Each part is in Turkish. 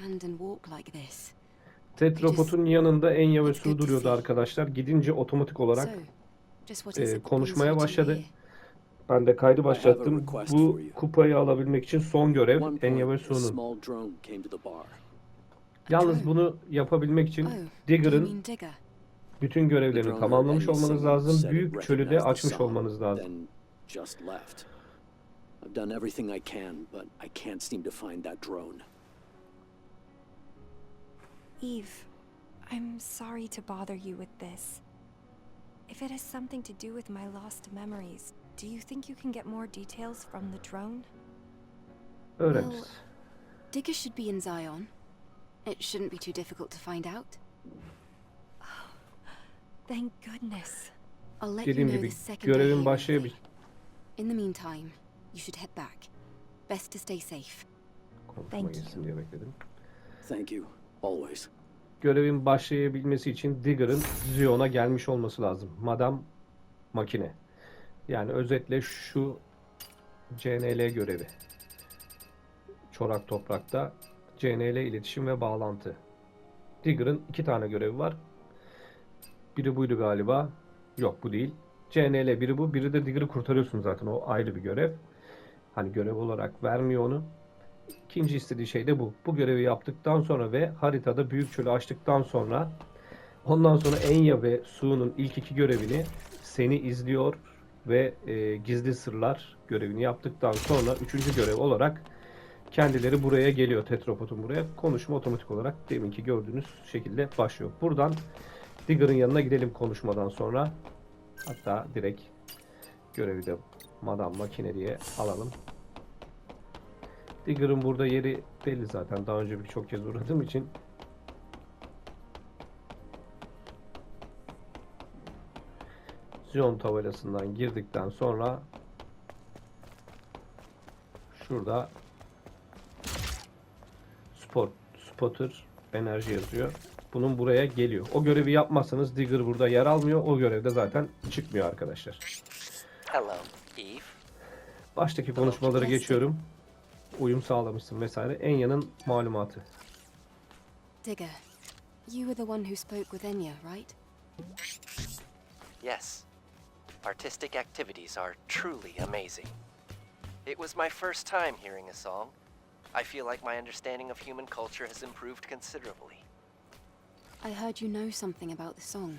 stand and walk like this. Tetropod'un yanında Enya ve Su duruyordu arkadaşlar. Gidince otomatik olarak e, konuşmaya başladı. ben de kaydı başlattım. Bu kupayı alabilmek için son görev Enya ve Su'nun. Yalnız bunu yapabilmek için Oh, Digger'ın bütün görevlerini tamamlamış olmanız lazım. Büyük çölü de açmış olmanız lazım. Then just left. I've done everything I can, but I can't seem to find that drone. Eve, I'm sorry to bother you with this. If it has something to do with my lost memories, do you think you can get more details from the drone? Öğreniriz. Digger should be in Zion. It shouldn't be too difficult to find out. Thank goodness. I'll let you Dediğim know gibi the second I hear görevin anything. başlayabil... In the meantime, you should head back. Best to stay safe. Thank you. geçsin diye bekledim. Thank you, always. Görevin başlayabilmesi için Digger'ın Zion'a gelmiş olması lazım. Madam makine. Yani özetle şu CNL görevi. Çorak toprakta CNL iletişim ve bağlantı. Digger'ın iki tane görevi var. Biri buydu galiba. Yok bu değil. CNL biri bu. Biri de Digger'ı kurtarıyorsun zaten. O ayrı bir görev. Hani görev olarak vermiyor onu. İkinci istediği şey de bu. Bu görevi yaptıktan sonra ve haritada büyük çölü açtıktan sonra ondan sonra Enya ve Su'nun ilk iki görevini seni izliyor ve e, gizli sırlar görevini yaptıktan sonra üçüncü görev olarak kendileri buraya geliyor. Tetropod'un buraya. Konuşma otomatik olarak deminki gördüğünüz şekilde başlıyor. Buradan Digger'ın yanına gidelim konuşmadan sonra. Hatta direkt görevi de Madame Makine diye alalım. Digger'ın burada yeri belli zaten. Daha önce birçok kez uğradığım için. Zion tabelasından girdikten sonra şurada spot, spotter enerji yazıyor. Bunun buraya geliyor. O görevi yapmazsanız Digger burada yer almıyor. O görevde zaten çıkmıyor arkadaşlar. Hello, Eve. Baştaki konuşmaları geçiyorum. Uyum sağlamışsın vesaire. Enya'nın malumatı. Digger, you were the one who spoke with Enya, right? Yes. Artistic activities are truly amazing. It was my first time hearing a song. I feel like my understanding of human culture has improved considerably. I heard you know something about the song.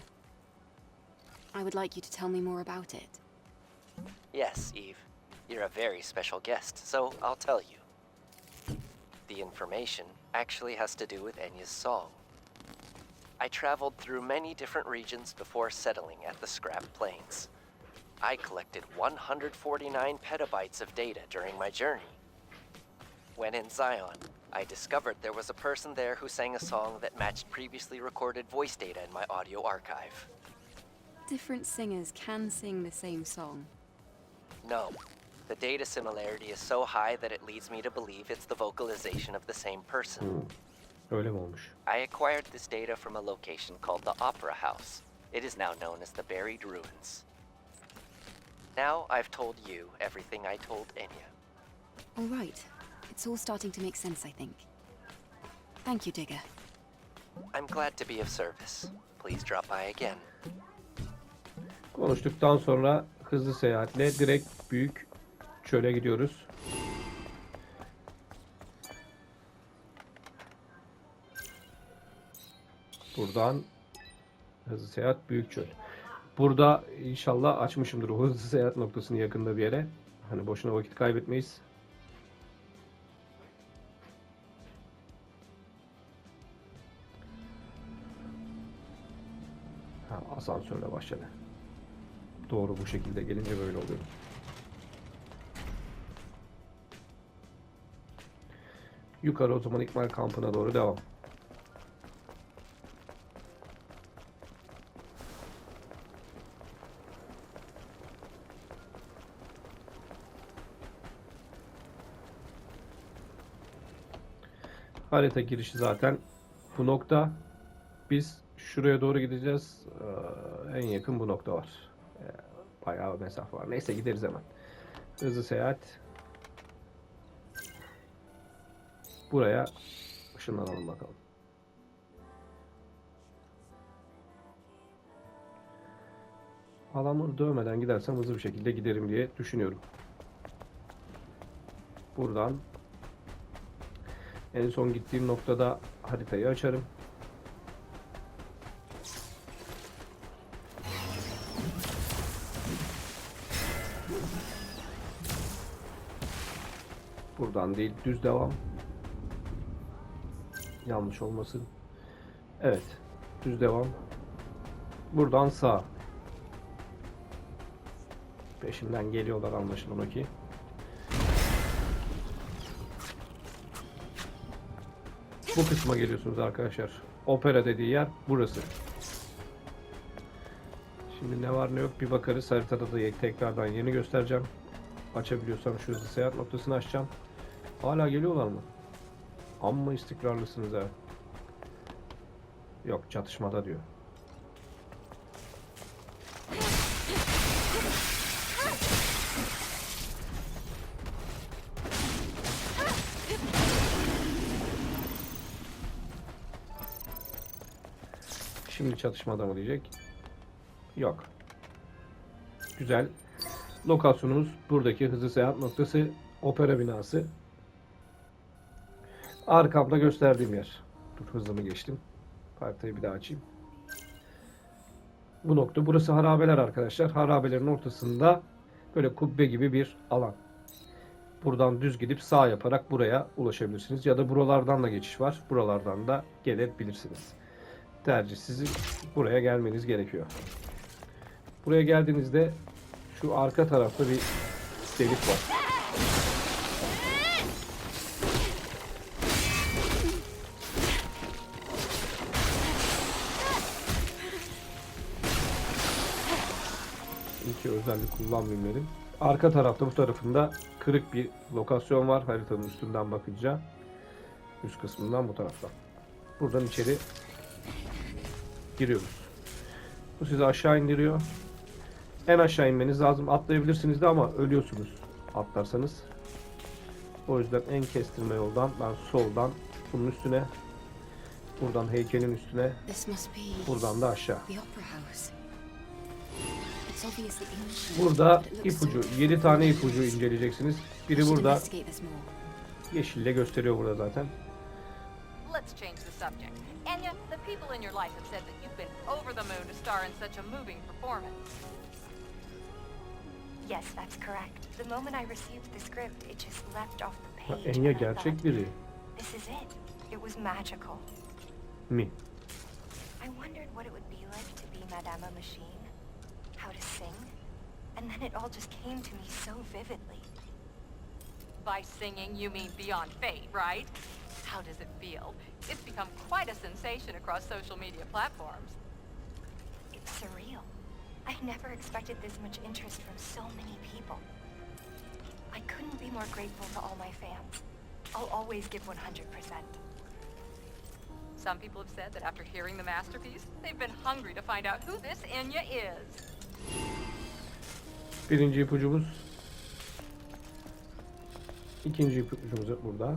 I would like you to tell me more about it. Yes, Eve. You're a very special guest, so I'll tell you. The information actually has to do with Enya's song. I traveled through many different regions before settling at the Scrap Plains. I collected 149 petabytes of data during my journey. When in Zion, I discovered there was a person there who sang a song that matched previously recorded voice data in my audio archive. Different singers can sing the same song. No. The data similarity is so high that it leads me to believe it's the vocalization of the same person. Hmm. Öyle mi olmuş? I acquired this data from a location called the Opera House. It is now known as the Buried Ruins. Now I've told you everything I told Enya. All right. It's all starting to make sense, I think. Thank you, Digger. I'm glad to be of service. Please drop by again. Konuştuktan sonra hızlı seyahatle direkt büyük çöle gidiyoruz. Buradan hızlı seyahat büyük çöl. Burada inşallah açmışımdır o hızlı seyahat noktasını yakında bir yere. Hani boşuna vakit kaybetmeyiz. Ha, asansörle başladı. Doğru bu şekilde gelince böyle oluyor. Yukarı o zaman ikmal kampına doğru devam. Harita girişi zaten bu nokta. Biz şuraya doğru gideceğiz. Ee, en yakın bu nokta var. Ee, Bayağı mesafe var. Neyse gideriz hemen. Hızlı seyahat. Buraya ışınlanalım bakalım. Adamı dövmeden gidersem hızlı bir şekilde giderim diye düşünüyorum. Buradan en son gittiğim noktada haritayı açarım. Buradan değil düz devam. Yanlış olmasın. Evet. Düz devam. Buradan sağ. Peşimden geliyorlar anlaşılan o ki. Bu kısma geliyorsunuz arkadaşlar. Opera dediği yer burası. Şimdi ne var ne yok bir bakarız. Haritada da tekrardan yeni göstereceğim. Açabiliyorsam şu seyahat noktasını açacağım. Hala geliyorlar mı? Amma istikrarlısınız ha. Yok çatışmada diyor. Şimdi çatışmada mı diyecek? Yok. Güzel. Lokasyonumuz buradaki hızlı seyahat noktası opera binası. Arkamda gösterdiğim yer. Dur hızımı geçtim. Haritayı bir daha açayım. Bu nokta. Burası harabeler arkadaşlar. Harabelerin ortasında böyle kubbe gibi bir alan. Buradan düz gidip sağ yaparak buraya ulaşabilirsiniz. Ya da buralardan da geçiş var. Buralardan da gelebilirsiniz. Tercih sizin buraya gelmeniz gerekiyor. Buraya geldiğinizde şu arka tarafta bir delik var. İki özellik kullanmayayım. Arka tarafta bu tarafında kırık bir lokasyon var haritanın üstünden bakınca. Üst kısmından bu taraftan. Buradan içeri giriyoruz. Bu sizi aşağı indiriyor. En aşağı inmeniz lazım. Atlayabilirsiniz de ama ölüyorsunuz atlarsanız. O yüzden en kestirme yoldan ben soldan bunun üstüne buradan heykelin üstüne buradan da aşağı. Burada ipucu 7 tane ipucu inceleyeceksiniz. Biri burada yeşille gösteriyor burada zaten. Let's change the subject. Anya, the people in your life have said that you've been over the moon to star in such a moving performance. Yes, that's correct. The moment I received the script, it just leapt off the page. Enya gerçek biri This is it. It was magical. mi? I wondered what it would be like to be Madame Machine, how to sing, and then it all just came to me so vividly. By singing, you mean Beyond Fate, right? How does it feel? It's become quite a sensation across social media platforms. It's surreal. I never expected this much interest from so many people. I couldn't be more grateful to all my fans. I'll always give 100%. Some people have said that after hearing the masterpiece, they've been hungry to find out who this Enya is. Birinci ipucumuz. İkinci ipucumuz burada.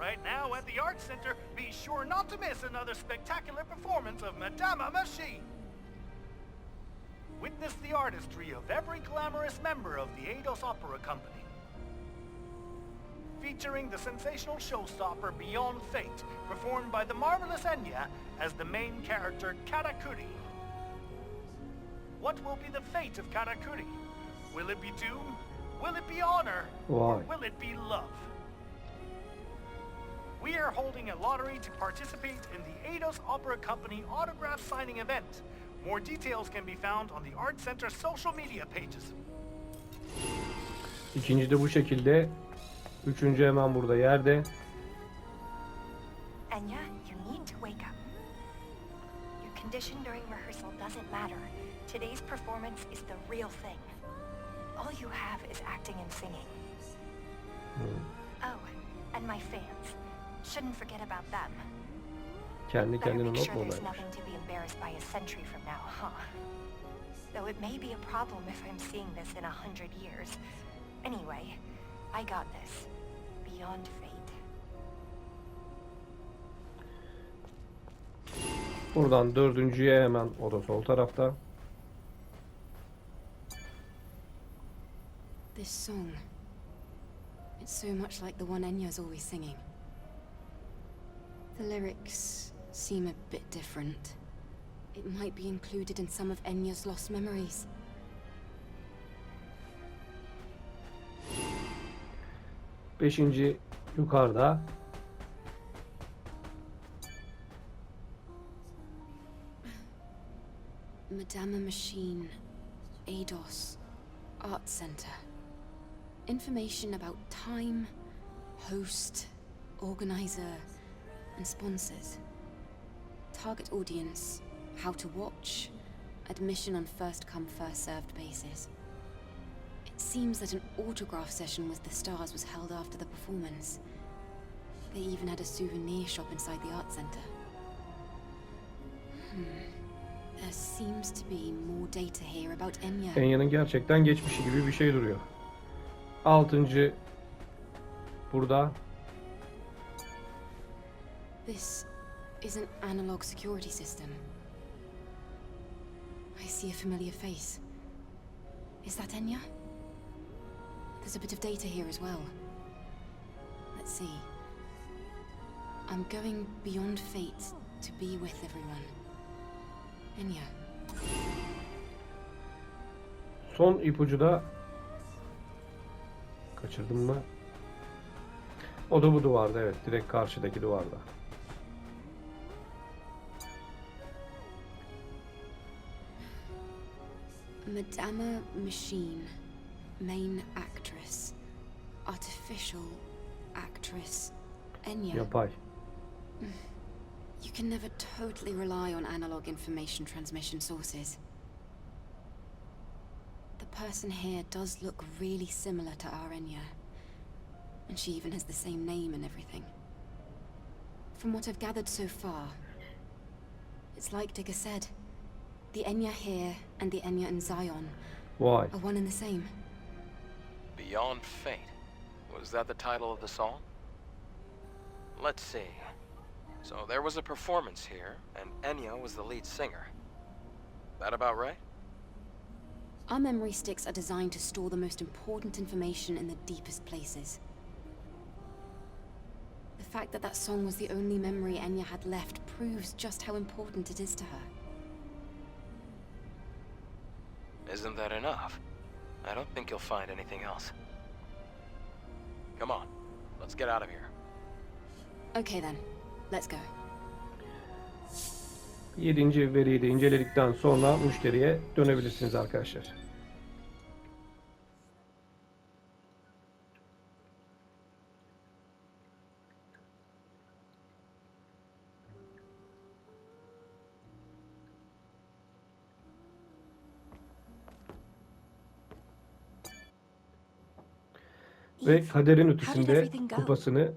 Right now at the Art Center, be sure not to miss another spectacular performance of Madama Machine. Witness the artistry of every glamorous member of the Eidos Opera Company. Featuring the sensational showstopper Beyond Fate, performed by the marvelous Enya as the main character Katakuri. What will be the fate of Katakuri? Will it be doom? Will it be honor? Or will it be love? We are holding a lottery to participate in the Eidos Opera Company autograph signing event. More details can be found on the Art Center social media pages. İkinci de bu şekilde. Üçüncü hemen burada yerde. Anya, you need to wake up. Condition during rehearsal doesn't matter. Today's performance is the real thing. All you have is acting and singing. Oh, and my fans. Shouldn't forget about them. Kendi Better kendine make not sure there's olaymış? nothing to be embarrassed by a century from now, huh? Though it may be a problem if I'm seeing this in a hundred years. Anyway, I got this. Beyond fate. Buradan dördüncüye hemen o da sol tarafta. This song. It's so much like the one Enya's always singing. The lyrics seem a bit different. It might be included in some of Enya's lost memories. Beşinci yukarıda. Madama Machine, ADOS, Art Center. Information about time, host, organizer, and sponsors. Target audience, how to watch, admission on first come, first served basis. It seems that an autograph session with the stars was held after the performance. They even had a souvenir shop inside the art center. Seems to be more data here about Enya. Enya'nın gerçekten geçmişi gibi bir şey duruyor. Altıncı burada. This is an analog security system. I see a familiar face. Is that Enya? There's a bit of data here as well. Let's see. I'm going beyond fate to be with everyone. Enya. Son ipucu da kaçırdım mı? O da bu duvarda evet. Direkt karşıdaki duvarda. Madama Machine, main actress, artificial actress, Enya. Yapay. You can never totally rely on analog information transmission sources. The person here does look really similar to our Enya. And she even has the same name and everything. From what I've gathered so far, it's like Digger said. The Enya here and the Enya in Zion Vay. are one and the same. Beyond Fate. Was that the title of the song? Let's see. So there was a performance here, and Enya was the lead singer. That about right? Our memory sticks are designed to store the most important information in the deepest places. The fact that that song was the only memory Enya had left proves just how important it is to her. Isn't that enough? I don't think you'll find anything else. Come on, let's get out of here. Okay then, let's go. Yedinci veriyi de inceledikten sonra müşteriye dönebilirsiniz arkadaşlar. Ve kaderin ötesinde kupasını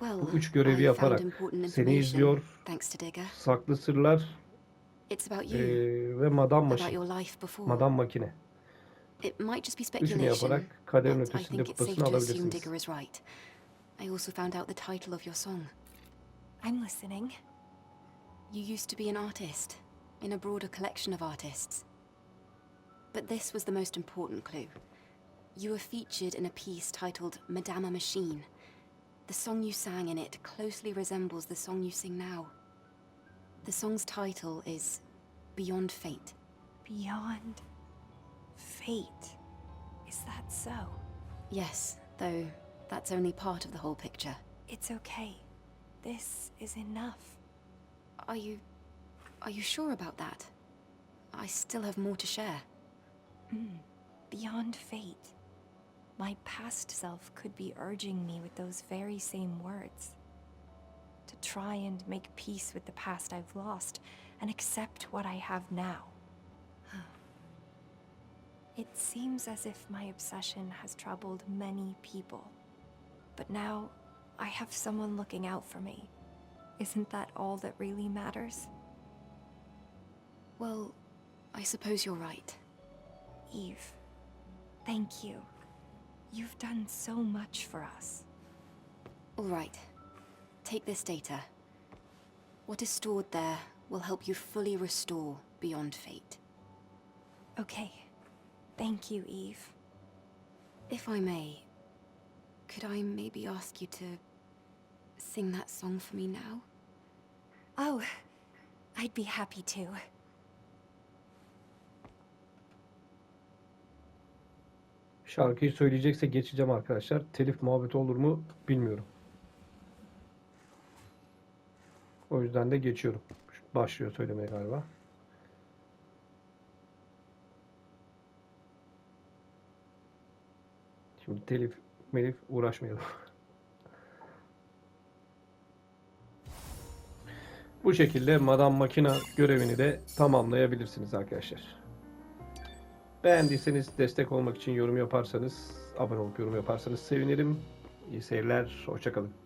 Bu üç görevi yaparak seni izliyor. Saklı sırlar you, ve madam maşin, madam makine. Üçünü yaparak kaderin ötesinde think it's kupasını safe to assume alabilirsiniz. Digger is right. I also found out the title of your song. I'm listening. You used to be an artist, in a broader collection of artists. But this was the most important clue. You were featured in a piece titled Madama Machine. The song you sang in it closely resembles the song you sing now. The song's title is Beyond Fate. Beyond fate. Is that so? Yes, though that's only part of the whole picture. It's okay. This is enough. Are you. are you sure about that? I still have more to share. Hmm. Beyond fate. My past self could be urging me with those very same words. To try and make peace with the past I've lost and accept what I have now. It seems as if my obsession has troubled many people. But now, I have someone looking out for me. Isn't that all that really matters? Well, I suppose you're right. Eve, thank you. You've done so much for us. All right. Take this data. What is stored there will help you fully restore Beyond Fate. Okay. Thank you, Eve. If I may, could I maybe ask you to sing that song for me now? Oh, I'd be happy to. Şarkıyı söyleyecekse geçeceğim arkadaşlar. Telif muhabbet olur mu bilmiyorum. O yüzden de geçiyorum. Başlıyor söylemeye galiba. Şimdi telif melif uğraşmayalım. Bu şekilde Madame Makina görevini de tamamlayabilirsiniz arkadaşlar. Beğendiyseniz destek olmak için yorum yaparsanız, abone olup yorum yaparsanız sevinirim. İyi seyirler, hoşçakalın.